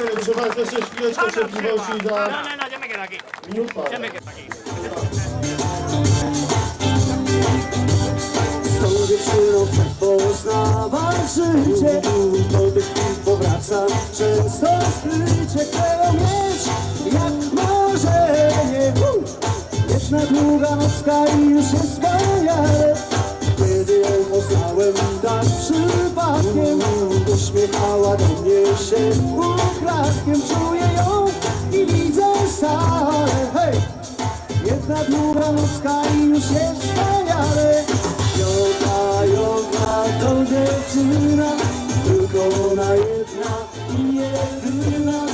Państwa, jeszcze chwileczkę cierpliwości za No, no, no, yo me quedo aquí. me quedo tą dziewczyną tak poznawam życie. Do tych chwil powracam. Często skrycie Chcę mieć jak marzenie. Jedna długa nocka i już jest wspaniale. Kiedy ją poznałem tak przypadkiem Uśmiechała do mnie się ukradkiem Czuję ją i widzę salę Hej! Jedna długa nocka i już jest wspaniale Joga, joga to dziewczyna Tylko ona jedna i jedyna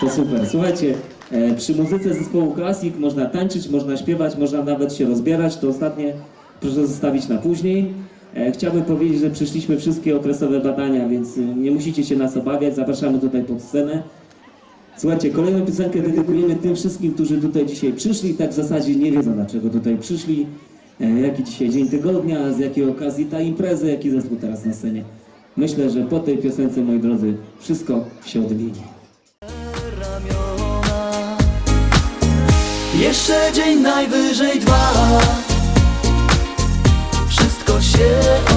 To super. Słuchajcie, e, przy muzyce zespołu Classic można tańczyć, można śpiewać, można nawet się rozbierać. To ostatnie proszę zostawić na później. E, Chciałbym powiedzieć, że przyszliśmy wszystkie okresowe badania, więc e, nie musicie się nas obawiać. Zapraszamy tutaj pod scenę. Słuchajcie, kolejną piosenkę dedykujemy tym wszystkim, którzy tutaj dzisiaj przyszli. Tak w zasadzie nie wiedzą, dlaczego tutaj przyszli. E, Jaki dzisiaj dzień tygodnia, z jakiej okazji ta impreza, jaki zespół teraz na scenie. Myślę, że po tej piosence, moi drodzy, wszystko się odmieni. Jeszcze dzień najwyżej dwa Wszystko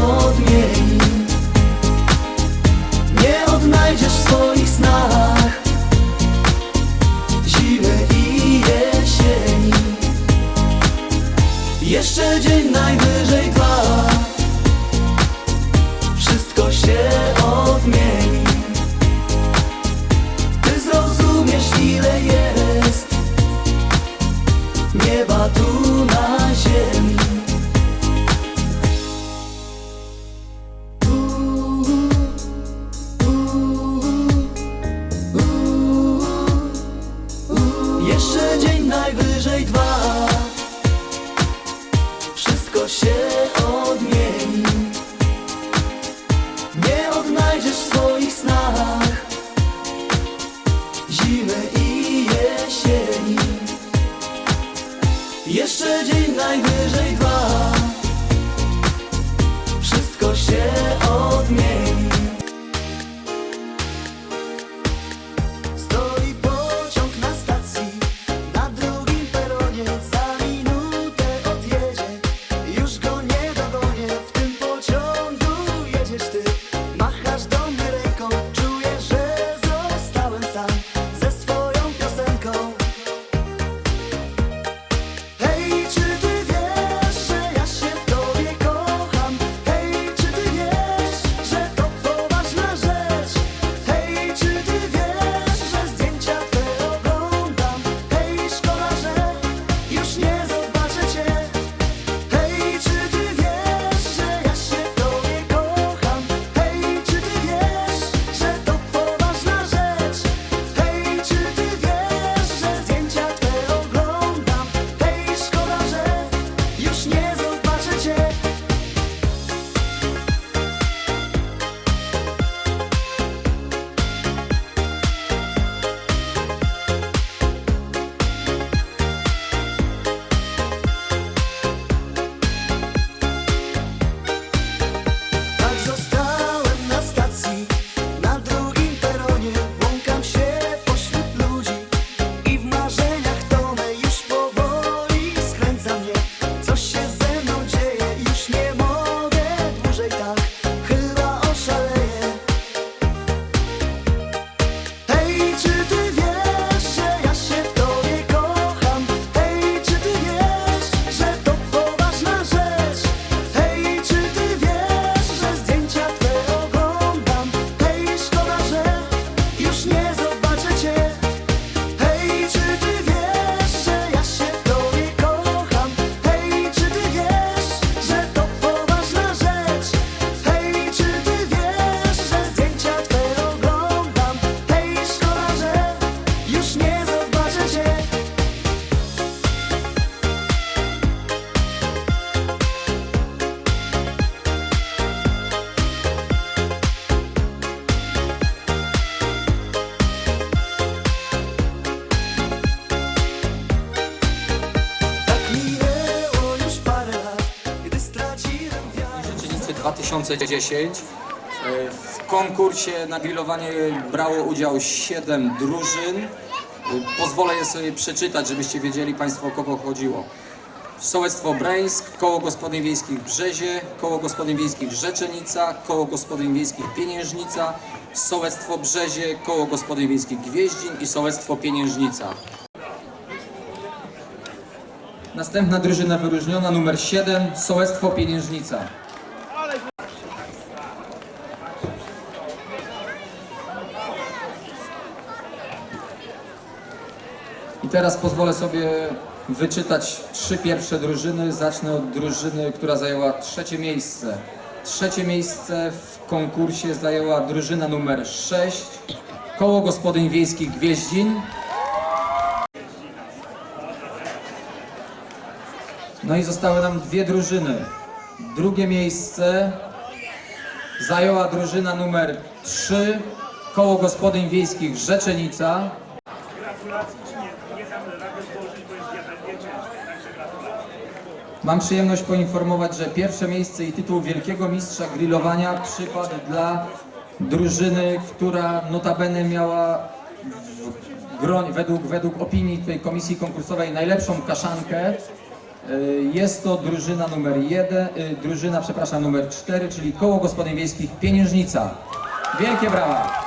Jeszcze dzień najwyżej dwa 2010. E, W konkursie na grillowanie brało udział 7 drużyn. E, Pozwolę je sobie przeczytać, żebyście wiedzieli Państwo o kogo chodziło. Sołectwo Breńsk, Koło Gospodyń Wiejskich Brzezie, Koło Gospodyń Wiejskich Rzeczenica, Koło Gospodyń Wiejskich Pieniężnica, Sołectwo Brzezie, Koło Gospodyń Wiejskich Gwieździn i Sołectwo Pieniężnica. Następna drużyna wyróżniona, numer 7, Sołectwo Pieniężnica. I teraz pozwolę sobie wyczytać trzy pierwsze drużyny. Zacznę od drużyny, która zajęła trzecie miejsce. Trzecie miejsce w konkursie zajęła drużyna numer 6, Koło Gospodyń Wiejskich Gwieździn. No i zostały nam dwie drużyny. Drugie miejsce zajęła drużyna numer 3, Koło Gospodyń Wiejskich Rzeczenica. Mam przyjemność poinformować, że pierwsze miejsce i tytuł Wielkiego Mistrza Grillowania przypadł dla drużyny, która notabene miała gronie, według, według opinii tej komisji konkursowej najlepszą kaszankę. Y, Jest to drużyna numer 1, drużyna, przepraszam, numer 4, czyli Koło Gospodyń Wiejskich Pieniężnica. Wielkie brawa!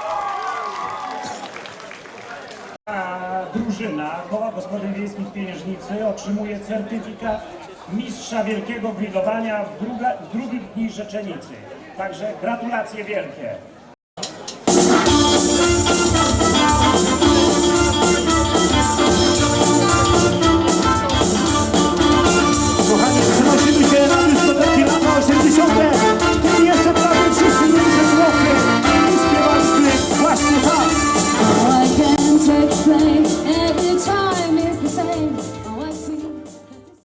Drużyna Koła Gospodyń Wiejskich Pieniężnicy otrzymuje certyfikat Mistrza Wielkiego Grillowania w, druga, w drugim dni Rzeczenicy. Także gratulacje wielkie.